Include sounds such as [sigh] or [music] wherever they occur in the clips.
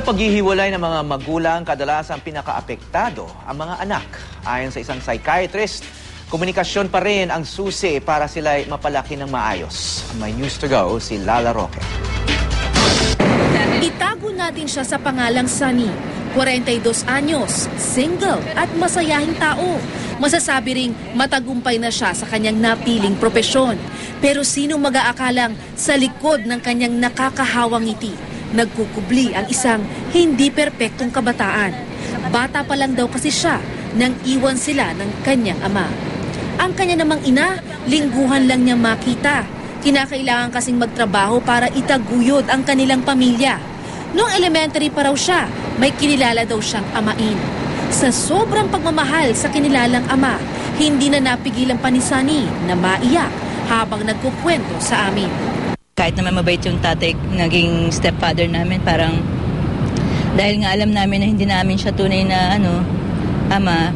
Sa paghihiwalay ng mga magulang, kadalasan pinakaapektado ang mga anak. Ayon sa isang psychiatrist, komunikasyon pa rin ang susi para sila mapalaki ng maayos. May news to go si Lala Roque. Itago natin siya sa pangalang Sunny. 42 anyos, single at masayahing tao. Masasabi ring matagumpay na siya sa kanyang napiling propesyon. Pero sino mag-aakalang sa likod ng kanyang nakakahawang ngiti, nagkukubli ang isang hindi perpektong kabataan. Bata pa lang daw kasi siya nang iwan sila ng kanyang ama. Ang kanya namang ina, lingguhan lang niya makita. Kinakailangan kasing magtrabaho para itaguyod ang kanilang pamilya. Noong elementary pa raw siya, may kinilala daw siyang amain. Sa sobrang pagmamahal sa kinilalang ama, hindi na napigilan pa ni na maiyak habang nagkukwento sa amin. Kahit naman mabait yung tatay, naging stepfather namin, parang dahil nga alam namin na hindi namin siya tunay na ano, ama,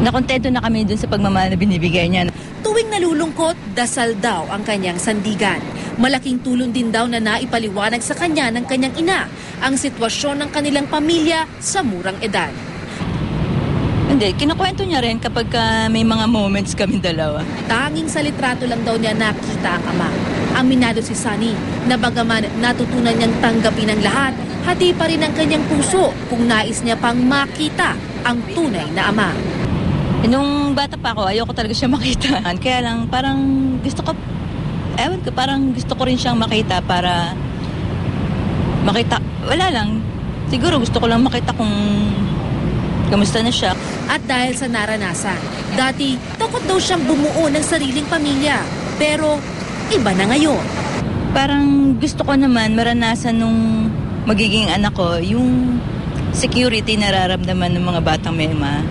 nakontento na kami dun sa pagmamahal na binibigay niya. Tuwing nalulungkot, dasal daw ang kanyang sandigan. Malaking tulong din daw na naipaliwanag sa kanya ng kanyang ina ang sitwasyon ng kanilang pamilya sa murang edad. Hindi, kinukwento niya rin kapag ka may mga moments kami dalawa. Tanging sa litrato lang daw niya nakita ang ama. Aminado si Sunny na bagaman natutunan niyang tanggapin ang lahat, hati pa rin ang kanyang puso kung nais niya pang makita ang tunay na ama. Eh, Nung bata pa ako, ayoko talaga siya [laughs] makita. Kaya lang, parang gusto ko, ewan ko, parang gusto ko rin siyang makita para makita, wala lang. Siguro gusto ko lang makita kung kamusta na siya. At dahil sa naranasan, dati takot daw siyang bumuo ng sariling pamilya. Pero iba na ngayon. Parang gusto ko naman maranasan nung magiging anak ko, yung security nararamdaman ng mga batang may ama.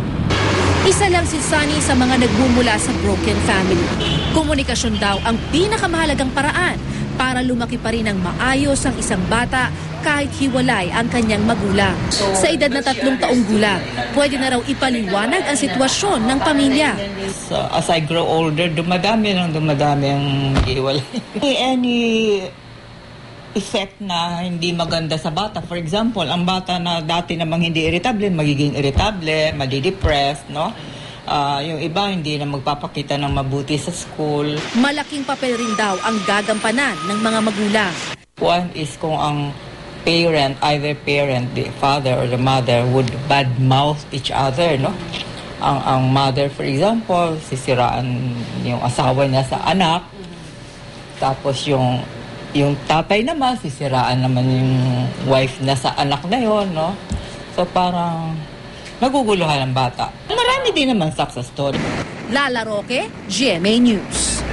Isa lang si Sunny sa mga nagmumula sa broken family. Komunikasyon daw ang pinakamahalagang paraan para lumaki pa rin ng maayos ang isang bata kahit hiwalay ang kanyang magulang. Sa edad na tatlong taong gulang, pwede na raw ipaliwanag ang sitwasyon ng pamilya. So, as I grow older, dumadami lang dumadami ang iwalay. [laughs] Any effect na hindi maganda sa bata. For example, ang bata na dati namang hindi irritable, magiging irritable, madidepress, no? Ah, yung iba hindi na magpapakita ng mabuti sa school. Malaking papel rin daw ang gagampanan ng mga magulang. One is kung ang parent, either parent, the father or the mother would badmouth each other, no? Ang ang mother, for example, sisiraan yung asawa niya sa anak. Tapos yung yung tatay naman, sisiraan naman yung wife na sa anak na yon, no? So parang naguguluhan ang bata. Marami din naman success story. Lala Roque, GMA News.